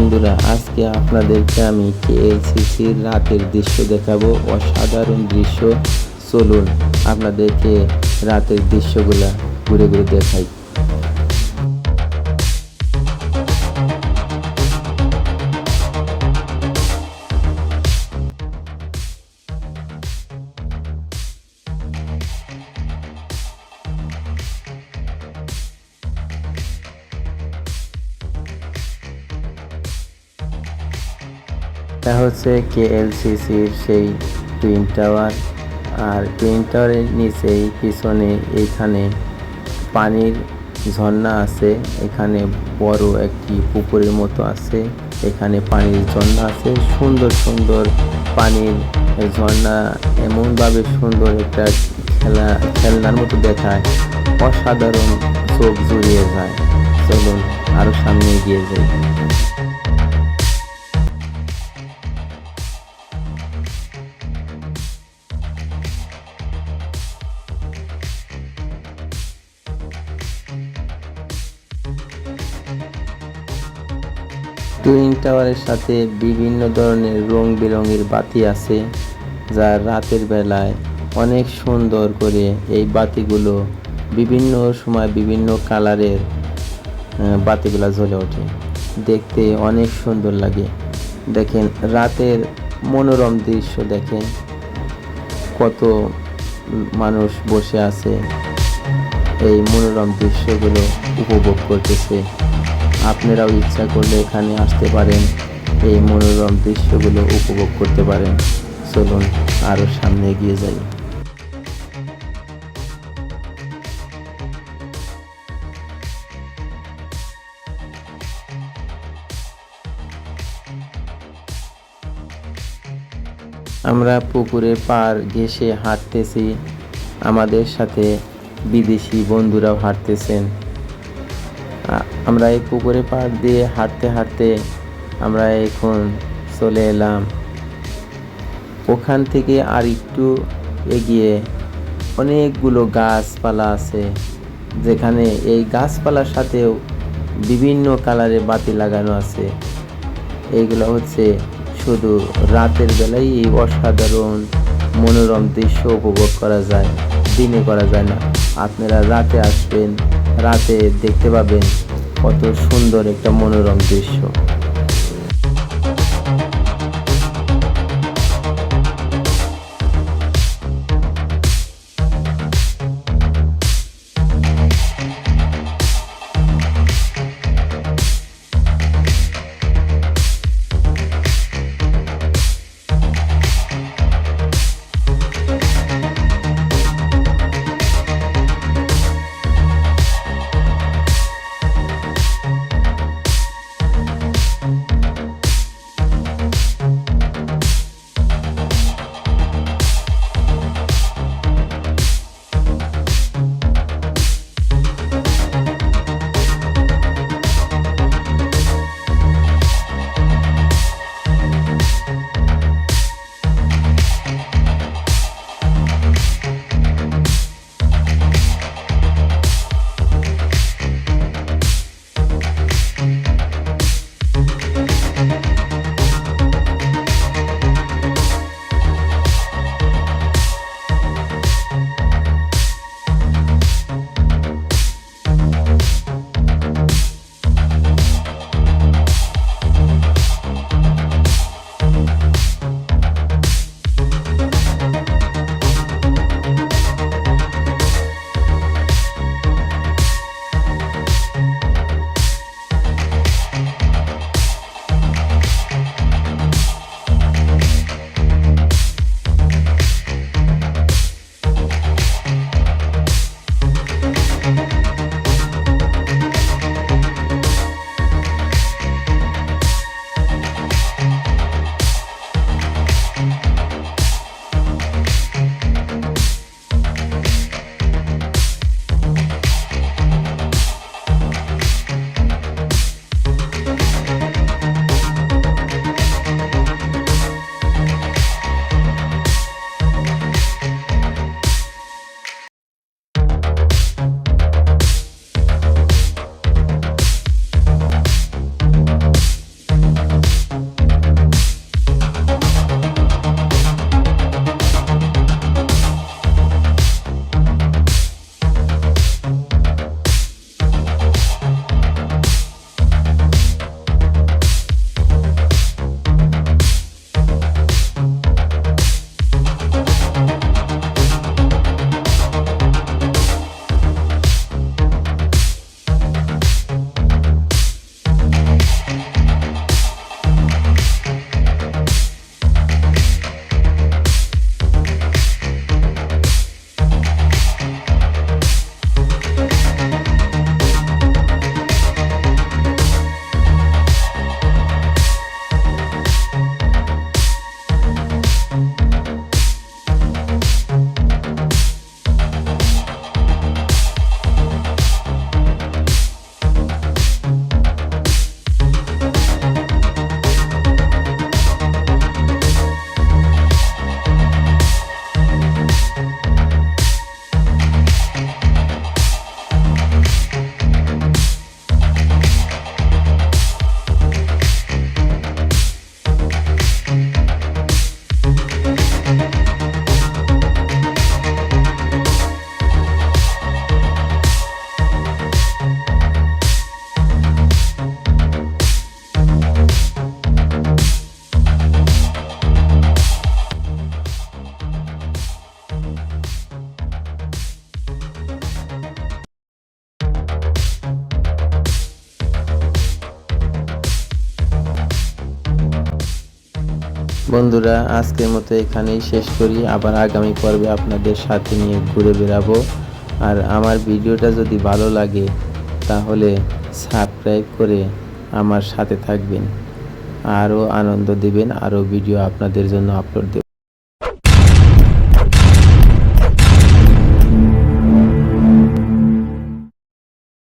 বন্ধুরা, আজকে আপনাদেরকে আমি কেএলসিসির রাতের দৃশ্য দেখাবো, অসাধারণ দৃশ্য। চলুন আপনাদেরকে রাতের দৃশ্যগুলা ঘুরে ঘুরে দেখাই। এটা হচ্ছে কেএলসিসির সেই টুইন টাওয়ার আর টুইন টাওয়ারের নিচেই পিছনে এখানে পানির ঝর্ণা আছে, এখানে বড় একটি পুকুরের মতো আছে, এখানে পানির ঝর্ণা আছে, সুন্দর সুন্দর পানির ঝর্ণা, এমনভাবে সুন্দর একটা খেলা, খেলনার মতো দেখায়, অসাধারণ চোখ জুড়িয়ে যায়। চলুন আরও সামনে এগিয়ে যাই। টুইন টাওয়ারের সাথে বিভিন্ন ধরনের রং বেরঙের বাতি আছে, যা রাতের বেলায় অনেক সুন্দর করে এই বাতিগুলো বিভিন্ন সময় বিভিন্ন কালারের বাতিগুলো জ্বলে ওঠে। দেখতে অনেক সুন্দর লাগে। দেখেন, রাতের মনোরম দৃশ্য দেখেন, কত মানুষ বসে আছে। এই মনোরম দৃশ্যগুলো উপভোগ করতেছে। আপনারাও ইচ্ছা করলে এখানে আসতে পারেন, এই মনোরম দৃশ্যগুলো উপভোগ করতে পারেন। চলুন আরও সামনে এগিয়ে যাই। আমরা পুকুরের পার ঘেসে হাঁটতেছি। আমাদের সাথে বিদেশি বন্ধুরাও হাঁটতেছেন। আমরা এই পুকুরে পাড় দিয়ে হাঁটতে হাঁটতে আমরা এখন চলে এলাম। ওখান থেকে আর একটু এগিয়ে অনেকগুলো গাছপালা আছে, যেখানে এই গাছপালার সাথেও বিভিন্ন কালারের বাতি লাগানো আছে। এইগুলো হচ্ছে শুধু রাতের বেলায় এই অসাধারণ মনোরম দৃশ্য উপভোগ করা যায়, দিনে করা যায় না। আপনারা রাতে আসবেন, রাতে দেখতে পাবেন কত সুন্দর একটা মনোরম দৃশ্য। বন্ধুরা, আজকের মতো এখানেই শেষ করি। আবার আগামী পর্বে আপনাদের সাথে নিয়ে ঘুরে বেড়াবো। আর আমার ভিডিওটা যদি ভালো লাগে, তাহলে সাবস্ক্রাইব করে আমার সাথে থাকবেন। আরও আনন্দ দেবেন, আরও ভিডিও আপনাদের জন্য আপলোড দেব।